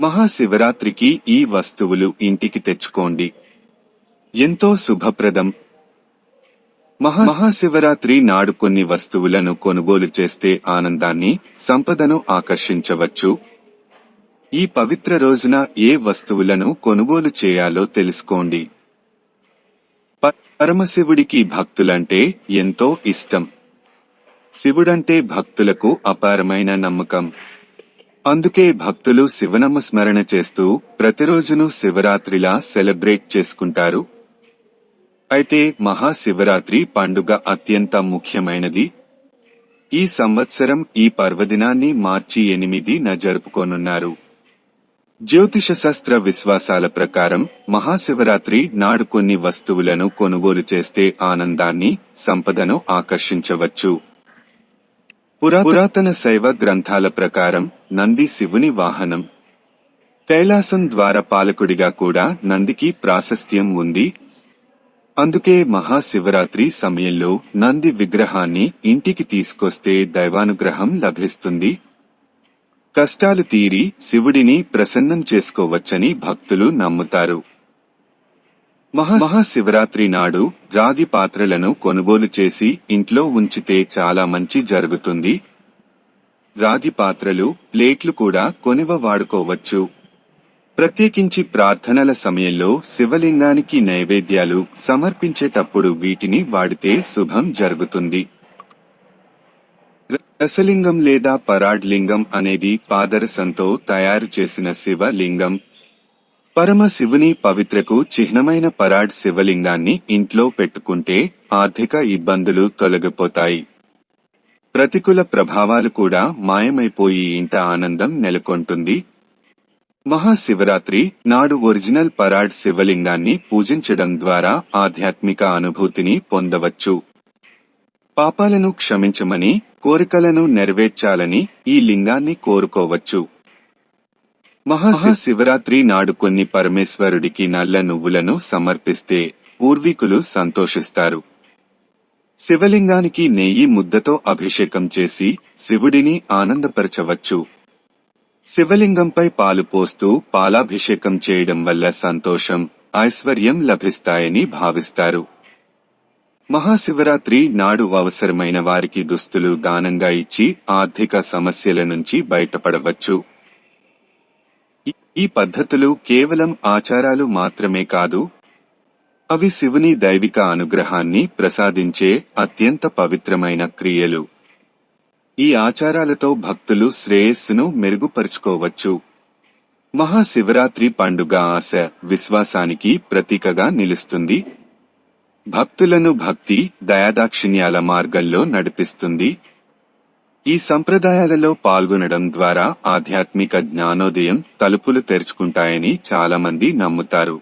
మహాశివరాత్రికి ఈ వస్తువులు ఇంటికి తెచ్చుకోండి. ఎంతో శుభప్రదం. మహా మహాశివరాత్రి నాడు కొన్ని వస్తువులను కొనుగోలు చేస్తే ఆనందాన్ని సంపదను ఆకర్షించవచ్చు. ఈ పవిత్ర రోజున ఏ వస్తువులను కొనుగోలు చేయాలో తెలుసుకోండి. ప- పరమశివుడికి భక్తులంటే ఎంతో ఇష్టం. శివుడంటే భక్తులకు అపారమైన నమ్మకం. అందుకే భక్తులు శివనామ స్మరణ చేస్తూ ప్రతిరోజును శివరాత్రిలా సెలబ్రేట్ చేసుకుంటారు. అయితే మహాశివరాత్రి పండుగ అత్యంత ముఖ్యమైనది. ఈ సంవత్సరం ఈ పర్వదినాన్ని మార్చి ఎనిమిదిన జరుపుకోనున్నారు. జ్యోతిష శాస్త్ర విశ్వాసాల ప్రకారం మహాశివరాత్రి నాడు కొన్ని వస్తువులను కొనుగోలు చేస్తే ఆనందాన్ని సంపదను ఆకర్షించవచ్చు. పురాతన శైవ గ్రంథాల ప్రకారం నంది శివుని వాహనం. కైలాసం ద్వారా పాలకుడిగా కూడా నందికి ప్రాశస్త్యం ఉంది. అందుకే మహాశివరాత్రి సమయంలో నంది విగ్రహాన్ని ఇంటికి తీసుకొస్తే దైవానుగ్రహం లభిస్తుంది. కష్టాలు తీరి శివుడిని ప్రసన్నం చేసుకోవచ్చని భక్తులు నమ్ముతారు. మహాశివరాత్రి నాడు రాగి పాత్రలను కొనుగోలు చేసి ఇంట్లో ఉంచితే చాలా మంచి జరుగుతుంది. రాగి పాత్రలు ప్లేట్లు కూడా కొనివ వాడుకోవచ్చు. ప్రత్యేకించి ప్రార్థనల సమయంలో శివలింగానికి నైవేద్యాలు సమర్పించేటప్పుడు వీటిని వాడితే శుభం జరుగుతుంది. రసలింగం లేదా పరాడ్ లింగం అనేది పాదరసంతో తయారు చేసిన శివలింగం. లింగం పరమశివుని పవిత్రకు చిహ్నమైన పరాడ్ శివలింగాన్ని ఇంట్లో పెట్టుకుంటే ఆర్థిక ఇబ్బందులు తొలగిపోతాయి ప్రతికూల ప్రభావాలు కూడా మాయమైపోయి ఇంట ఆనందం నెలకొంటుంది. మహాశివరాత్రి నాడు ఒరిజినల్ పరాడ్ శివలింగాన్ని పూజించడం ద్వారా ఆధ్యాత్మిక అనుభూతిని పొందవచ్చు. పాపాలను క్షమించమని కోరికలను నెరవేర్చాలని ఈ లింగాన్ని కోరుకోవచ్చు. మహాశివరాత్రి నాడు కొన్ని పరమేశ్వరుడికి నల్ల నువ్వులను సమర్పిస్తే పూర్వీకులు సంతోషిస్తారు. శివలింగానికి నెయ్యి ముద్దతో అభిషేకం చేసి శివుడిని ఆనందపరచవచ్చు. శివలింగంపై పాలు పోస్తూ పాలాభిషేకం చేయడం వల్ల సంతోషం ఐశ్వర్యం లభిస్తాయని భావిస్తారు. మహాశివరాత్రి నాడు అవసరమైన వారికి దుస్తులు దానంగా ఇచ్చి ఆర్థిక సమస్యల నుంచి బయటపడవచ్చు. ఈ పద్ధతులు కేవలం ఆచారాలు మాత్రమే కాదు అవి శివుని దైవిక అనుగ్రహాన్ని ప్రసాదించే అత్యంత పవిత్రమైన క్రియలు. ఈ ఆచారాలతో భక్తులు శ్రేయస్సును మెరుగుపరుచుకోవచ్చు. మహాశివరాత్రి పండుగ ఆశ విశ్వాసానికి ప్రతీకగా నిలుస్తుంది. భక్తులను భక్తి దయాదాక్షిణ్యాల మార్గంలో నడిపిస్తుంది. ఈ సంప్రదాయాలలో పాల్గొనడం ద్వారా ఆధ్యాత్మిక జ్ఞానోదయం తలుపులు తెరుచుకుంటాయని చాలామంది నమ్ముతారు.